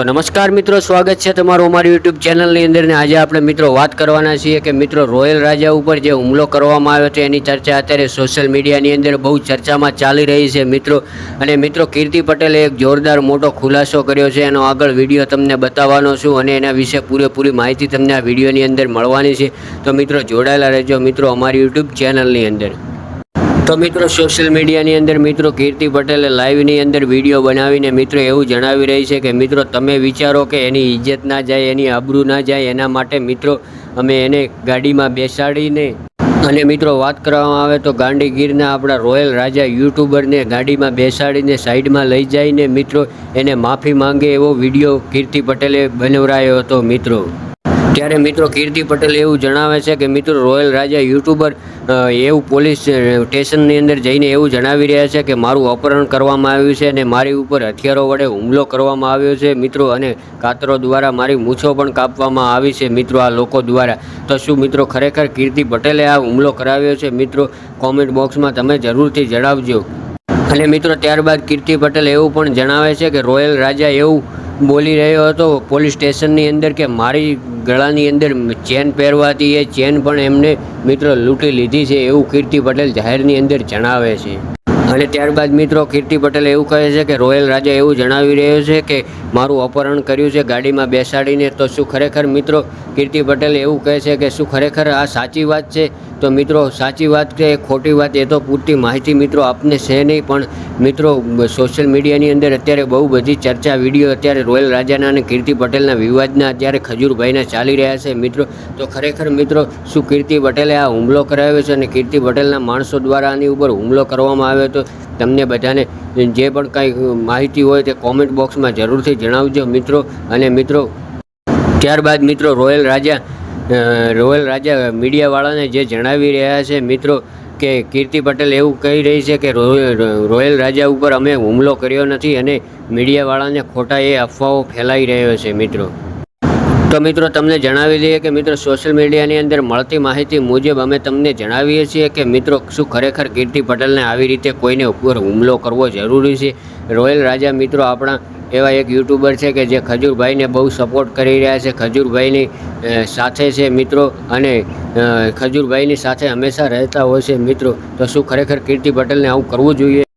તો નમસ્કાર મિત્રો, સ્વાગત છે તમારું અમારી યુટ્યુબ ચેનલની અંદર ને આજે આપણે મિત્રો વાત કરવાના છીએ કે મિત્રો રોયલ રાજા ઉપર જે હુમલો કરવામાં આવ્યો છે, એની ચર્ચા અત્યારે સોશિયલ મીડિયાની અંદર બહુ ચર્ચામાં ચાલી રહી છે મિત્રો. અને મિત્રો, કીર્તિ પટેલે એક જોરદાર મોટો ખુલાસો કર્યો છે, એનો આગળ વીડિયો તમને બતાવવાનો છું અને એના વિશે પૂરેપૂરી માહિતી તમને આ વિડીયોની અંદર મળવાની છે. તો મિત્રો, જોડાયેલા રહેજો મિત્રો અમારી યુટ્યુબ ચેનલની અંદર. તો મિત્રો સોશિયલ મીડિયાની અંદર મિત્રો કીર્તિ પટેલે લાઈવની અંદર વીડિયો બનાવીને મિત્રો એવું જણાવી રહી છે કે, મિત્રો, તમે વિચારો કે એની ઇજ્જત ના જાય, એની આબરૂ ના જાય, એના માટે મિત્રો અમે એને ગાડીમાં બેસાડીને અને મિત્રો વાત કરવામાં આવે તો ગાંડીગીરના આપણા રોયલ રાજા યુટ્યુબરને ગાડીમાં બેસાડીને સાઈડમાં લઈ જઈને મિત્રો એને માફી માંગે એવો વીડિયો કીર્તિ પટેલે બનાવરાયો હતો મિત્રો. ત્યારે મિત્રો કીર્તિ પટેલ એવું જણાવે છે કે મિત્રો રોયલ રાજા યુટ્યુબર એવું પોલીસ સ્ટેશનની અંદર જઈને એવું જણાવી રહ્યા છે કે મારું અપહરણ કરવામાં આવ્યું છે અને મારી ઉપર હથિયારો વડે હુમલો કરવામાં આવ્યો છે મિત્રો અને કાતરો દ્વારા મારી મૂછો પણ કાપવામાં આવી છે મિત્રો આ લોકો દ્વારા. તો શું મિત્રો ખરેખર કીર્તિ પટેલે આ હુમલો કરાવ્યો છે? મિત્રો કોમેન્ટ બોક્સમાં તમે જરૂરથી જણાવજો. અને મિત્રો ત્યારબાદ કીર્તિ પટેલ એવું પણ જણાવે છે કે રોયલ રાજા એવું બોલી રહ્યો હતો પોલીસ સ્ટેશનની અંદર કે મારી ગળાની અંદર ચેન પહેરવાથી એ ચેન પણ એમને મિત્રો લૂંટી લીધી છે એવું કીર્તિ પટેલ જાહેરની અંદર જણાવે છે. અને ત્યારબાદ મિત્રો કીર્તિ પટેલ એવું કહે છે કે રોયલ રાજા એવું જણાવી રહ્યો છે કે મારું અપહરણ કર્યું છે, ગાડીમાં બેસાડીને, તો શું ખરેખર મિત્રો કીર્તિ પટેલ એવું કહે છે કે શું ખરેખર આ સાચી વાત છે? તો મિત્રો સાચી વાત કે ખોટી વાત એ તો પૂરતી માહિતી મિત્રો આપને છે નહીં, પણ મિત્રો સોશિયલ મીડિયાની અંદર અત્યારે બહુ બધી ચર્ચા વીડિયો અત્યારે રોયલ રાજાના અને કીર્તિ પટેલના વિવાદના અત્યારે ખજૂરભાઈના ચાલી રહ્યા છે. મિત્રો, તો ખરેખર મિત્રો શું કીર્તિ પટેલે આ હુમલો કરાવ્યો છે અને કીર્તિ પટેલના માણસો દ્વારા આની ઉપર હુમલો કરવામાં આવ્યો તો તમને બધાને જે પણ કાંઈ માહિતી હોય તે કોમેન્ટ બોક્સમાં જરૂરથી જણાવજો મિત્રો. અને મિત્રો, ત્યારબાદ મિત્રો રોયલ રાજા રોયલ રાજા મીડિયાવાળાને જે જણાવી રહ્યા છે, મિત્રો, કે કીર્તિ પટેલ એવું કહી રહી છે કે રોયલ રાજા ઉપર અમે હુમલો કર્યો નથી અને મીડિયાવાળાને ખોટા એ અફવાઓ ફેલાઈ રહ્યો છે, મિત્રો. તો મિત્રો, તમને જણાવી દઈએ કે મિત્રો સોશિયલ મીડિયાની અંદર મળતી માહિતી મુજબ અમે તમને જણાવીએ છીએ કે મિત્રો, શું ખરેખર કીર્તિ પટેલને આવી રીતે કોઈને ઉપર હુમલો કરવો જરૂરી છે? રોયલ રાજા મિત્રો, આપણા એવા એક યુટ્યુબર છે કે જે ખજૂરભાઈને બહુ સપોર્ટ કરી રહ્યા છે. ખજૂરભાઈની સાથે છે મિત્રો અને ખજૂરભાઈની સાથે હંમેશા રહેતા હોય છે મિત્રો. તો શું ખરેખર કીર્તિ પટેલને આવું કરવું જોઈએ?